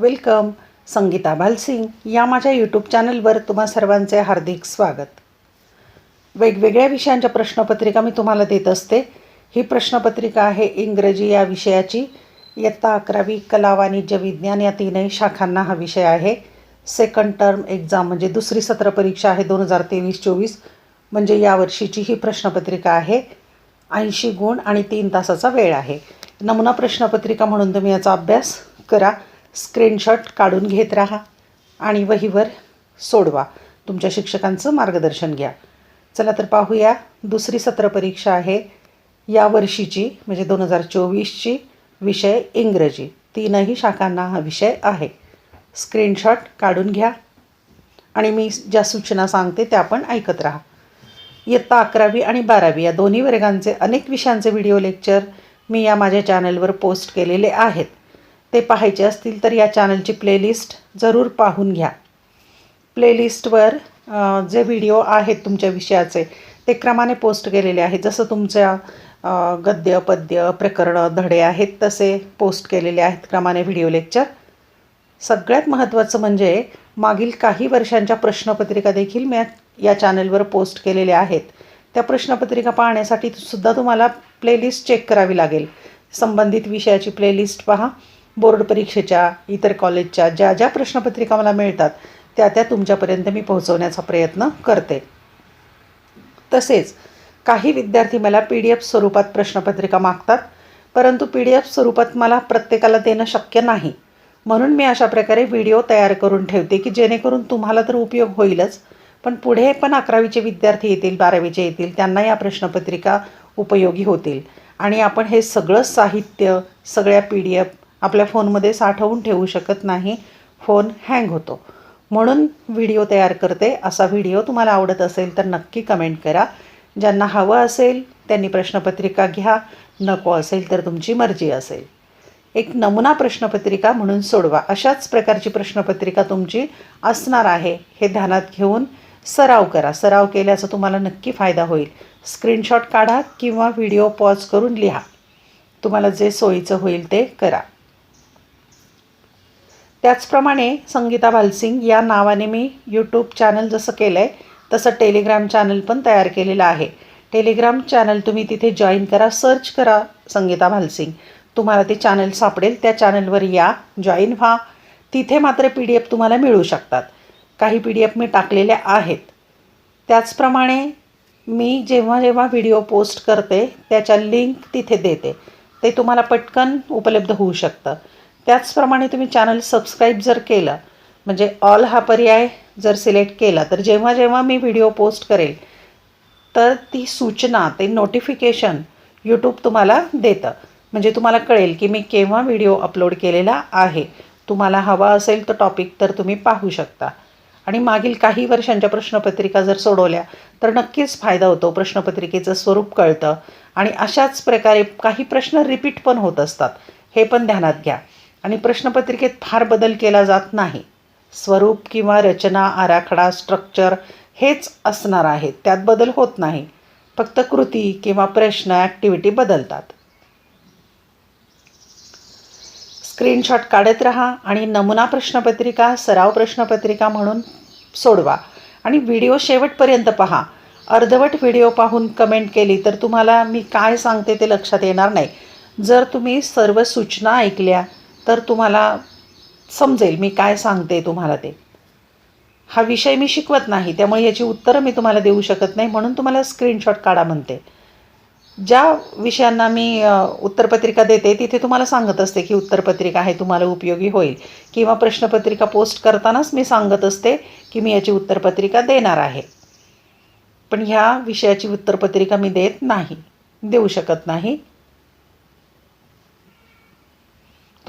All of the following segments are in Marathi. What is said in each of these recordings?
वेलकम संगीता भालसिंग या माझ्या यूट्यूब चॅनलवर तुम्हा सर्वांचे हार्दिक स्वागत. वेगवेगळ्या विषयांच्या प्रश्नपत्रिका मी तुम्हाला देत असते. ही प्रश्नपत्रिका आहे इंग्रजी या विषयाची. इयत्ता अकरावी कला वाणिज्य विज्ञान या तीनही शाखांना हा विषय आहे. सेकंड टर्म एक्झाम म्हणजे दुसरी सत्र परीक्षा आहे दोन हजार तेवीस चोवीस. म्हणजे यावर्षीची ही प्रश्नपत्रिका आहे. ऐंशी गुण आणि तीन तासाचा वेळ आहे. नमुना प्रश्नपत्रिका म्हणून तुम्ही याचा अभ्यास करा. स्क्रीनशॉट काढून घेत राहा आणि वहीवर सोडवा. तुमच्या शिक्षकांचं मार्गदर्शन घ्या. चला तर पाहूया दुसरी सत्र परीक्षा आहे. या वर्षीची म्हणजे दोन हजार चोवीसची विषय इंग्रजी. तीनही शाखांना हा विषय आहे. स्क्रीनशॉट काढून घ्या. आणि मी ज्या सूचना सांगते त्या पण ऐकत राहा. इयत्ता अकरावी आणि बारावी या दोन्ही वर्गांचे अनेक विषयांचे व्हिडिओ लेक्चर मी या माझ्या चॅनलवर पोस्ट केलेले आहेत. ते पाहायचे असतील तर या चॅनलची प्लेलिस्ट जरूर पाहून घ्या. प्लेलिस्टवर जे व्हिडिओ आहेत तुमच्या विषयाचे ते क्रमाने पोस्ट केलेले आहेत. जसं तुमच्या गद्य पद्य प्रकरणं धडे आहेत तसे पोस्ट केलेले आहेत क्रमाने व्हिडिओ लेक्चर सगळ्यात महत्त्वाचं म्हणजे मागील काही वर्षांच्या प्रश्नपत्रिका देखील मी या चॅनलवर पोस्ट केलेल्या आहेत. त्या प्रश्नपत्रिका पाहण्यासाठी सुद्धा तुम्हाला प्लेलिस्ट चेक करावी लागेल. संबंधित विषयाची प्लेलिस्ट पहा. बोर्ड परीक्षेच्या इतर कॉलेजच्या ज्या ज्या प्रश्नपत्रिका मला मिळतात त्या त्या तुमच्यापर्यंत मी पोहोचवण्याचा प्रयत्न करते. तसेच काही विद्यार्थी मला पी डी एफ स्वरूपात प्रश्नपत्रिका मागतात परंतु पी डी एफ स्वरूपात मला प्रत्येकाला देणं शक्य नाही. म्हणून मी अशा प्रकारे व्हिडिओ तयार करून ठेवते की जेणेकरून तुम्हाला तर उपयोग होईलच पण पुढे पण अकरावीचे विद्यार्थी येतील बारावीचे येतील त्यांना या प्रश्नपत्रिका उपयोगी होतील. आणि आपण हे सगळं साहित्य सगळ्या पी डी एफ आपल्या फोनमध्ये साठवून ठेवू शकत नाही. फोन हँग होतो. म्हणून व्हिडिओ तयार करते. असा व्हिडिओ तुम्हाला आवडत असेल तर नक्की कमेंट करा. ज्यांना हवं असेल त्यांनी प्रश्नपत्रिका घ्या. नको असेल तर तुमची मर्जी असेल. एक नमुना प्रश्नपत्रिका म्हणून सोडवा. अशाच प्रकारची प्रश्नपत्रिका तुमची असणार आहे. हे ध्यानात घेऊन सराव करा. सराव केल्याचा तुम्हाला नक्की फायदा होईल. स्क्रीनशॉट काढा किंवा व्हिडिओ पॉज करून लिहा. तुम्हाला जे सोयीचं होईल ते करा. त्याचप्रमाणे संगीता भालसिंग या नावाने मी यूट्यूब चॅनल जसं केलं आहे तसं टेलिग्राम चॅनल पण तयार केलेलं आहे. टेलिग्राम चॅनल तुम्ही तिथे जॉईन करा सर्च करा संगीता भालसिंग. तुम्हाला ते चॅनल सापडेल त्या चॅनलवर या जॉईन व्हा. तिथे मात्र पी डी एफ तुम्हाला मिळू शकतात. काही पी डी एफ मी टाकलेल्या आहेत. त्याचप्रमाणे मी जेव्हा जेव्हा व्हिडिओ पोस्ट करते त्याच्या लिंक तिथे देते. ते तुम्हाला पटकन उपलब्ध होऊ शकतं. त्याचप्रमाणे तुम्ही चॅनल सबस्क्राईब जर केलं म्हणजे ऑल हा पर्याय जर सिलेक्ट केला तर जेव्हा जेव्हा मी व्हिडिओ पोस्ट करेल तर ती सूचना ते नोटिफिकेशन यूट्यूब तुम्हाला देतं. म्हणजे तुम्हाला कळेल की मी केव्हा व्हिडिओ अपलोड केलेला आहे. तुम्हाला हवा असेल तो टॉपिक तर तुम्ही पाहू शकता. आणि मागील काही वर्षांच्या प्रश्नपत्रिका जर सोडवल्या तर नक्कीच फायदा होतो. प्रश्नपत्रिकेचं स्वरूप कळतं. आणि अशाच प्रकारे काही प्रश्न रिपीट पण होत असतात. हे पण ध्यानात घ्या. आणि प्रश्नपत्रिकेत फार बदल केला जात नाही. स्वरूप किंवा रचना आराखडा स्ट्रक्चर हेच असणार आहेत. त्यात बदल होत नाही. फक्त कृती किंवा प्रश्न ॲक्टिव्हिटी बदलतात. स्क्रीनशॉट काढत राहा आणि नमुना प्रश्नपत्रिका सराव प्रश्नपत्रिका म्हणून सोडवा. आणि व्हिडिओ शेवटपर्यंत पहा. अर्धवट व्हिडिओ पाहून कमेंट केली तर तुम्हाला मी काय सांगते ते लक्षात येणार नाही. जर तुम्ही सर्व सूचना ऐकल्या तर तुम्हाला समजेल मी काय सांगते तुम्हाला ते. हा विषय मी शिकवत नाही त्यामुळे याची उत्तरं मी तुम्हाला देऊ शकत नाही म्हणून तुम्हाला स्क्रीनशॉट काढा म्हणते. ज्या विषयांना मी उत्तरपत्रिका देते तिथे तुम्हाला सांगत असते की उत्तरपत्रिका हे तुम्हाला उपयोगी होईल. किंवा प्रश्नपत्रिका पोस्ट करतानाच मी सांगत असते की मी याची उत्तरपत्रिका देणार आहे. पण ह्या विषयाची उत्तरपत्रिका मी देत नाही देऊ शकत नाही.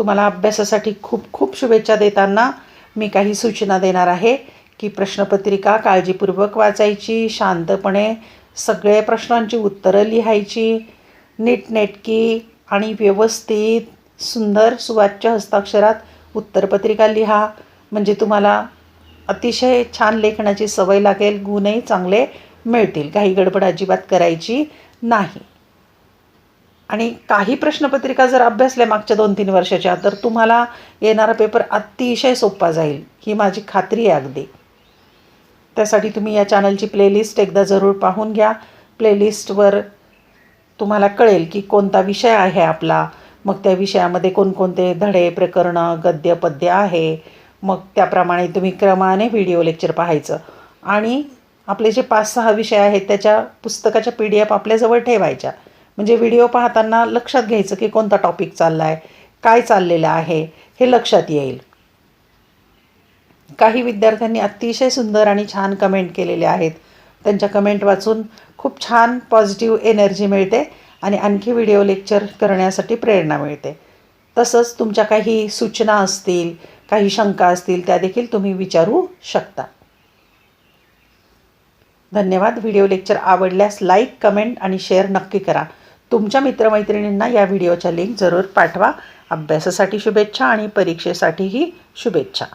तुम्हाला अभ्यासासाठी खूप खूप शुभेच्छा देताना मी काही सूचना देणार आहे की प्रश्नपत्रिका काळजीपूर्वक वाचायची शांतपणे सगळे प्रश्नांची उत्तरं लिहायची नीटनेटकी आणि व्यवस्थित सुंदर सुवाच्य हस्ताक्षरात उत्तरपत्रिका लिहा. म्हणजे तुम्हाला अतिशय छान लेखनाची सवय लागेल गुणही चांगले मिळतील. काही गडबड अजिबात करायची नाही. आणि काही प्रश्नपत्रिका जर अभ्यासल्या मागच्या दोन तीन वर्षाच्या तर तुम्हाला येणारा पेपर अतिशय सोपा जाईल. ही माझी खात्री आहे अगदी. त्यासाठी तुम्ही या चॅनलची प्लेलिस्ट एकदा जरूर पाहून घ्या. प्लेलिस्टवर तुम्हाला कळेल की कोणता विषय आहे आपला. मग त्या विषयामध्ये कोणकोणते धडे प्रकरणं गद्य पद्य आहे. मग त्याप्रमाणे तुम्ही क्रमाने व्हिडिओ लेक्चर पाहायचं. आणि आपले जे पाच सहा विषय आहेत त्याच्या पुस्तकाच्या पी डी एफ आपल्याजवळ ठेवायच्या. म्हणजे व्हिडिओ पाहताना लक्षात घ्यायचं की कोणता टॉपिक चालला आहे काय चाललेलं आहे हे लक्षात येईल. काही विद्यार्थ्यांनी अतिशय सुंदर आणि छान कमेंट केलेले आहेत. त्यांच्या कमेंट वाचून खूप छान पॉझिटिव्ह एनर्जी मिळते आणि आणखी व्हिडिओ लेक्चर करण्यासाठी प्रेरणा मिळते. तसंच तुमच्या काही सूचना असतील काही शंका असतील त्या देखील तुम्ही विचारू शकता. धन्यवाद. व्हिडिओ लेक्चर आवडल्यास लाईक कमेंट आणि शेअर नक्की करा. तुमच्या मित्रमैत्रिणींना या व्हिडिओच्या लिंक जरूर पाठवा. अभ्यासासाठी शुभेच्छा आणि परीक्षेसाठीही शुभेच्छा.